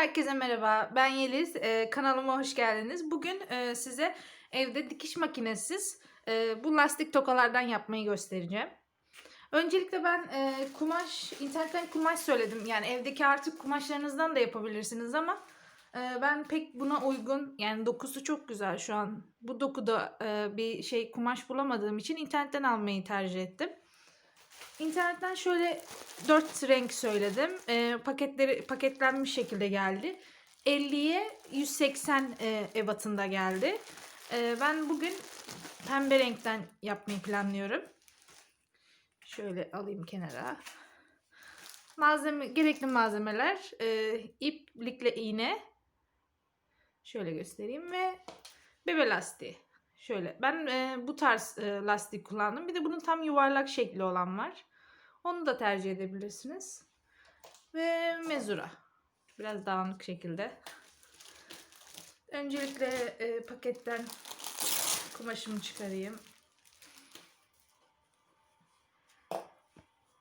Herkese merhaba. Ben Yeliz. Ee, kanalıma hoş geldiniz. Bugün e, size evde dikiş makinesiz e, bu lastik tokalardan yapmayı göstereceğim. Öncelikle ben e, kumaş, internetten kumaş söyledim. Yani evdeki artık kumaşlarınızdan da yapabilirsiniz ama e, ben pek buna uygun, yani dokusu çok güzel şu an. Bu dokuda e, bir şey kumaş bulamadığım için internetten almayı tercih ettim. İnternetten şöyle 4 renk söyledim. E, paketleri paketlenmiş şekilde geldi. 50'ye 180 e, ebatında geldi. E, ben bugün pembe renkten yapmayı planlıyorum. Şöyle alayım kenara. Malzeme gerekli malzemeler e, iplikle iğne. Şöyle göstereyim ve bebe lastiği. Şöyle ben e, bu tarz e, lastik kullandım. Bir de bunun tam yuvarlak şekli olan var. Onu da tercih edebilirsiniz. Ve mezura. Biraz dağınık şekilde. Öncelikle e, paketten kumaşımı çıkarayım.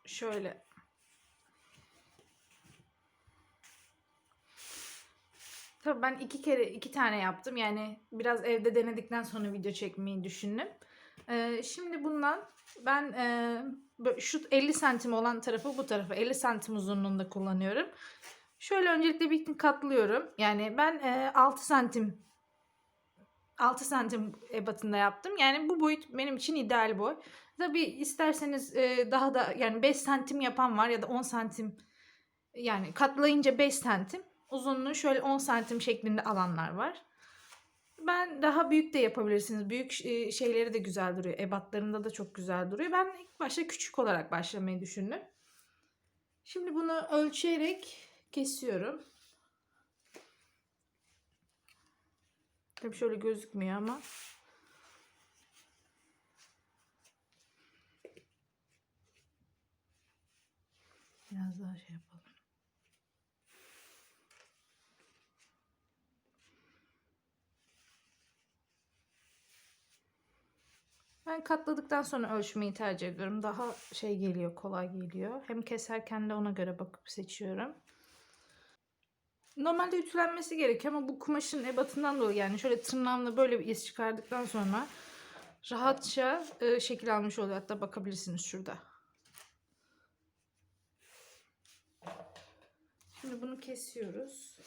Şöyle. Tabii ben iki kere iki tane yaptım. Yani biraz evde denedikten sonra video çekmeyi düşündüm. Ee, şimdi bundan ben e, şu 50 santim olan tarafı bu tarafı 50 santim uzunluğunda kullanıyorum. Şöyle öncelikle bir katlıyorum. Yani ben e, 6 santim 6 santim ebatında yaptım. Yani bu boyut benim için ideal boy. Tabi isterseniz e, daha da yani 5 santim yapan var ya da 10 santim yani katlayınca 5 santim uzunluğu şöyle 10 santim şeklinde alanlar var. Ben daha büyük de yapabilirsiniz. Büyük şeyleri de güzel duruyor. Ebatlarında da çok güzel duruyor. Ben ilk başta küçük olarak başlamayı düşündüm. Şimdi bunu ölçerek kesiyorum. Tabii şöyle gözükmüyor ama. Biraz daha şey Ben katladıktan sonra ölçmeyi tercih ediyorum. Daha şey geliyor, kolay geliyor. Hem keserken de ona göre bakıp seçiyorum. Normalde ütülenmesi gerekiyor ama bu kumaşın ebatından dolayı yani şöyle tırnağımla böyle bir iz çıkardıktan sonra rahatça e, şekil almış oluyor. Hatta bakabilirsiniz şurada. Şimdi bunu kesiyoruz.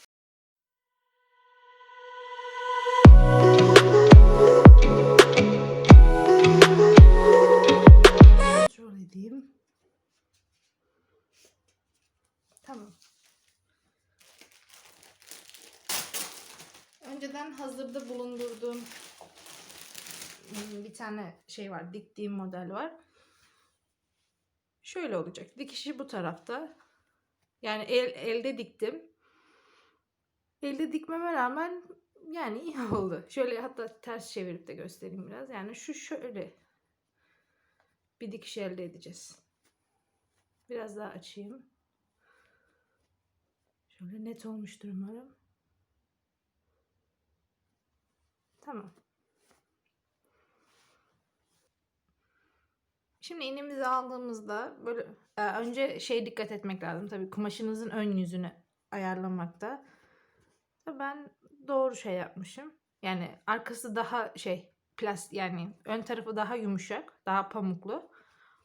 Tane şey var. Diktiğim model var. Şöyle olacak. Dikişi bu tarafta. Yani el, elde diktim. Elde dikmeme rağmen yani iyi oldu. Şöyle hatta ters çevirip de göstereyim biraz. Yani şu şöyle bir dikiş elde edeceğiz. Biraz daha açayım. Şöyle net olmuştur umarım. Tamam. Şimdi iğnemizi aldığımızda böyle e, önce şey dikkat etmek lazım tabii kumaşınızın ön yüzünü ayarlamakta. Ben doğru şey yapmışım. Yani arkası daha şey plastik yani ön tarafı daha yumuşak, daha pamuklu.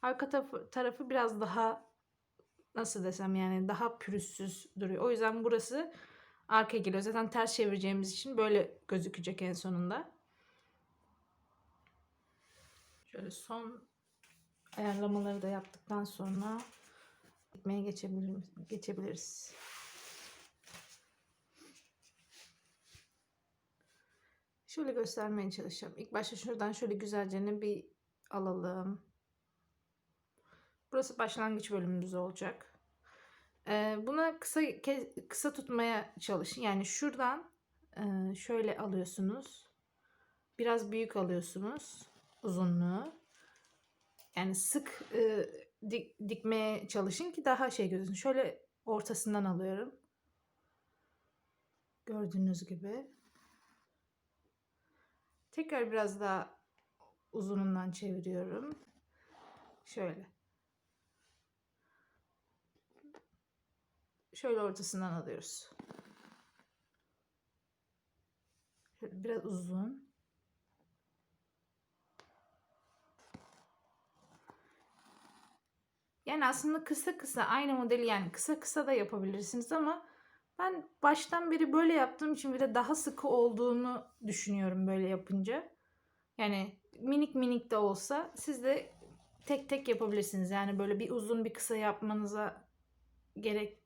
Arka tarafı, tarafı biraz daha nasıl desem yani daha pürüzsüz duruyor. O yüzden burası arkaya geliyor. Zaten ters çevireceğimiz için böyle gözükecek en sonunda. Şöyle son ayarlamaları da yaptıktan sonra gitmeye geçebilir, geçebiliriz. Şöyle göstermeye çalışacağım. İlk başta şuradan şöyle güzelce bir alalım. Burası başlangıç bölümümüz olacak. Ee, buna kısa kısa tutmaya çalışın. Yani şuradan e, şöyle alıyorsunuz. Biraz büyük alıyorsunuz uzunluğu. Yani sık e, dik, dikmeye çalışın ki daha şey gözüksün. Şöyle ortasından alıyorum. Gördüğünüz gibi. Tekrar biraz daha uzunundan çeviriyorum. Şöyle. Şöyle ortasından alıyoruz. Biraz uzun. Yani aslında kısa kısa aynı modeli yani kısa kısa da yapabilirsiniz ama ben baştan beri böyle yaptığım için bir de daha sıkı olduğunu düşünüyorum böyle yapınca. Yani minik minik de olsa siz de tek tek yapabilirsiniz. Yani böyle bir uzun bir kısa yapmanıza gerek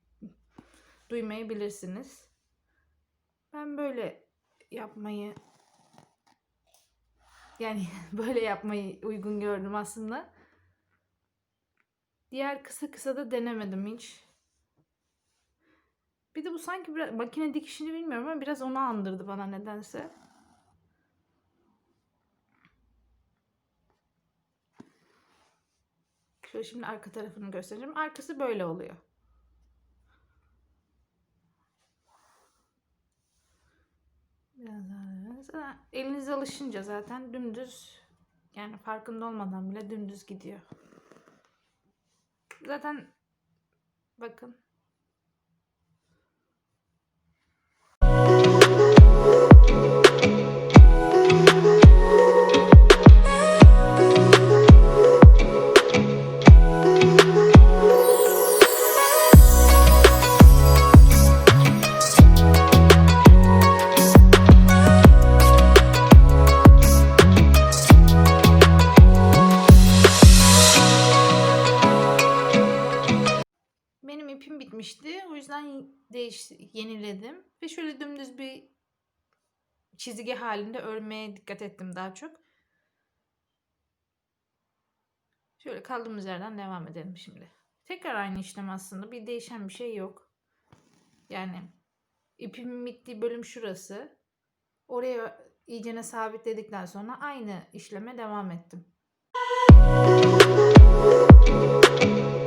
duymayabilirsiniz. Ben böyle yapmayı yani böyle yapmayı uygun gördüm aslında. Diğer kısa kısa da denemedim hiç. Bir de bu sanki biraz makine dikişini bilmiyorum ama biraz onu andırdı bana nedense. Şöyle şimdi arka tarafını göstereceğim. Arkası böyle oluyor. Biraz daha elinize alışınca zaten dümdüz yani farkında olmadan bile dümdüz gidiyor. Zaten bakın bitmişti. O yüzden değiş yeniledim ve şöyle dümdüz bir çizgi halinde örmeye dikkat ettim daha çok. Şöyle kaldığımız yerden devam edelim şimdi. Tekrar aynı işlem aslında. Bir değişen bir şey yok. Yani ipimin bittiği bölüm şurası. Oraya iyicene sabitledikten sonra aynı işleme devam ettim. Bu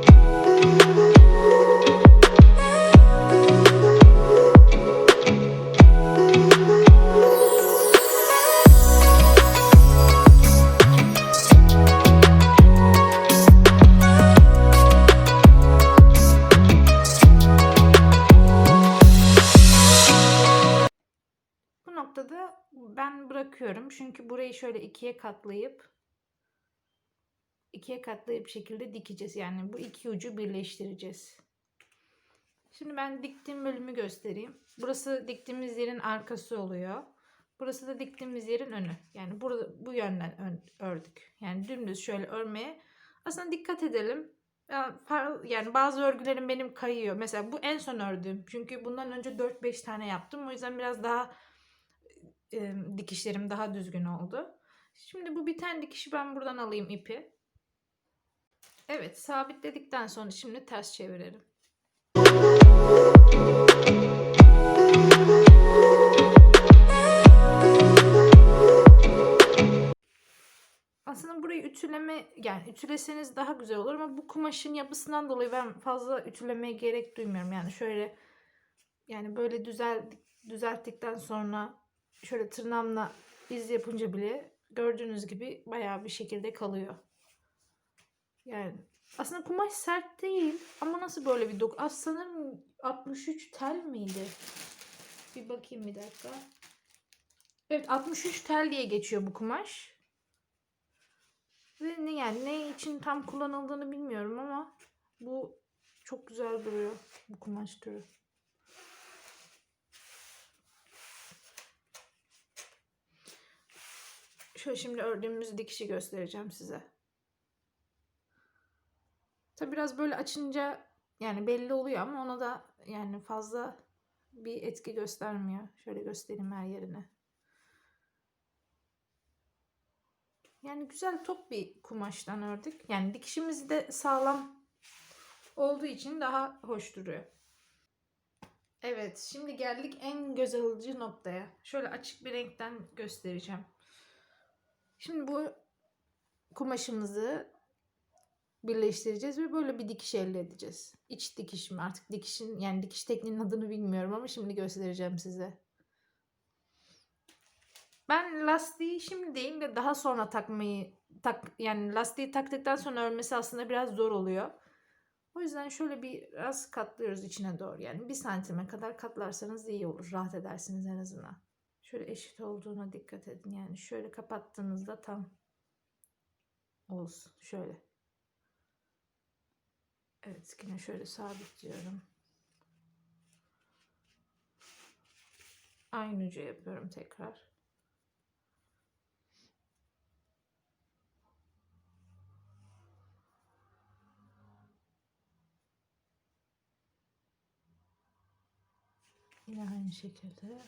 noktada ben bırakıyorum. Çünkü burayı şöyle ikiye katlayıp ikiye katlayıp şekilde dikeceğiz. Yani bu iki ucu birleştireceğiz. Şimdi ben diktiğim bölümü göstereyim. Burası diktiğimiz yerin arkası oluyor. Burası da diktiğimiz yerin önü. Yani burada bu yönden ön, ördük. Yani dümdüz şöyle örmeye. Aslında dikkat edelim. Yani bazı örgülerim benim kayıyor. Mesela bu en son ördüğüm. Çünkü bundan önce 4-5 tane yaptım. O yüzden biraz daha e, dikişlerim daha düzgün oldu. Şimdi bu biten dikişi ben buradan alayım ipi. Evet sabitledikten sonra şimdi ters çevirelim. Aslında burayı ütüleme yani ütüleseniz daha güzel olur ama bu kumaşın yapısından dolayı ben fazla ütülemeye gerek duymuyorum. Yani şöyle yani böyle düzel düzelttikten sonra şöyle tırnağımla iz yapınca bile gördüğünüz gibi bayağı bir şekilde kalıyor. Yani aslında kumaş sert değil ama nasıl böyle bir dok? As sanırım 63 tel miydi? Bir bakayım bir dakika. Evet 63 tel diye geçiyor bu kumaş. Ve ne yani ne için tam kullanıldığını bilmiyorum ama bu çok güzel duruyor bu kumaş türü. Şöyle şimdi ördüğümüz dikişi göstereceğim size. Tabi biraz böyle açınca yani belli oluyor ama ona da yani fazla bir etki göstermiyor. Şöyle göstereyim her yerine. Yani güzel top bir kumaştan ördük. Yani dikişimiz de sağlam olduğu için daha hoş duruyor. Evet, şimdi geldik en göz alıcı noktaya. Şöyle açık bir renkten göstereceğim. Şimdi bu kumaşımızı birleştireceğiz ve böyle bir dikiş elde edeceğiz. İç dikiş mi artık dikişin yani dikiş tekniğinin adını bilmiyorum ama şimdi göstereceğim size. Ben lastiği şimdi değil de daha sonra takmayı tak yani lastiği taktıktan sonra örmesi aslında biraz zor oluyor. O yüzden şöyle biraz katlıyoruz içine doğru. Yani bir santime kadar katlarsanız iyi olur. Rahat edersiniz en azından. Şöyle eşit olduğuna dikkat edin. Yani şöyle kapattığınızda tam olsun. Şöyle. Evet yine şöyle sabitliyorum. Aynı ucu yapıyorum tekrar. Yine aynı şekilde.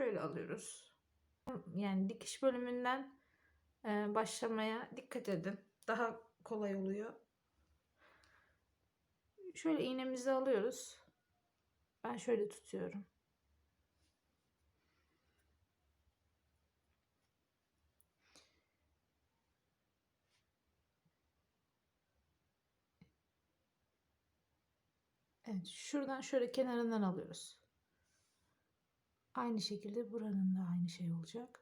Şöyle alıyoruz. Yani dikiş bölümünden e, başlamaya dikkat edin. Daha kolay oluyor. Şöyle iğnemizi alıyoruz. Ben şöyle tutuyorum. Evet, şuradan şöyle kenarından alıyoruz. Aynı şekilde buranın da aynı şey olacak.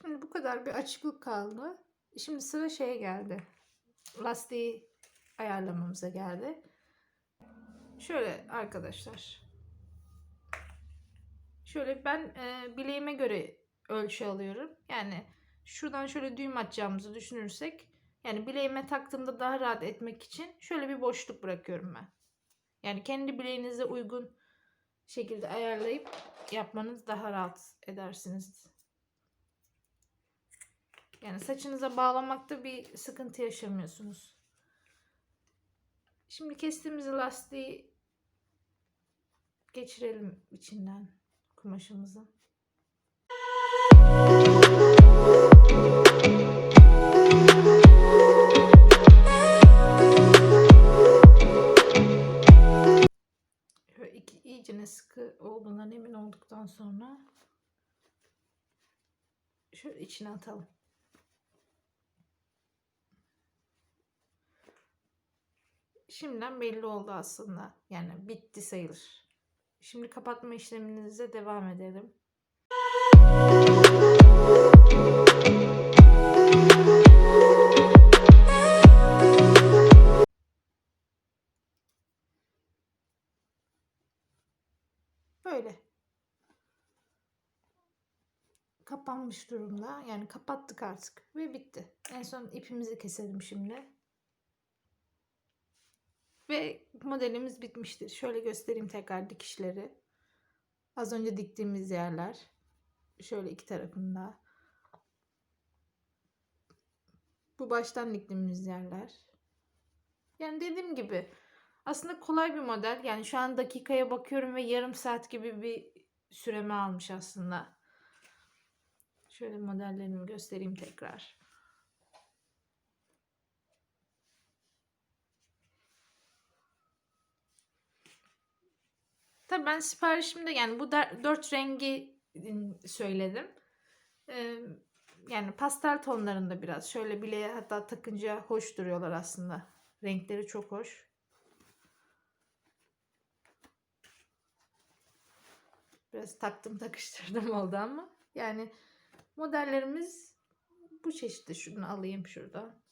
Şimdi bu kadar bir açıklık kaldı. Şimdi sıra şeye geldi. Lastiği ayarlamamıza geldi. Şöyle arkadaşlar. Şöyle ben e, bileğime göre ölçü alıyorum. Yani şuradan şöyle düğüm atacağımızı düşünürsek yani bileğime taktığımda daha rahat etmek için şöyle bir boşluk bırakıyorum ben. Yani kendi bileğinize uygun şekilde ayarlayıp yapmanız daha rahat edersiniz. Yani saçınıza bağlamakta bir sıkıntı yaşamıyorsunuz. Şimdi kestiğimiz lastiği geçirelim içinden kumaşımızın. İyicene sıkı olduğundan emin olduktan sonra şöyle içine atalım. Şimdiden belli oldu aslında. Yani bitti sayılır. Şimdi kapatma işleminize devam edelim. Böyle. Kapanmış durumda. Yani kapattık artık ve bitti. En son ipimizi keselim şimdi. Ve modelimiz bitmiştir. Şöyle göstereyim tekrar dikişleri. Az önce diktiğimiz yerler. Şöyle iki tarafında. Bu baştan diktiğimiz yerler. Yani dediğim gibi aslında kolay bir model. Yani şu an dakikaya bakıyorum ve yarım saat gibi bir süremi almış aslında. Şöyle modellerimi göstereyim tekrar. Tabii ben siparişimde yani bu dört rengi söyledim. Yani pastel tonlarında biraz. Şöyle bileğe hatta takınca hoş duruyorlar aslında. Renkleri çok hoş. Biraz taktım takıştırdım oldu ama. Yani modellerimiz bu çeşitte. Şunu alayım şuradan.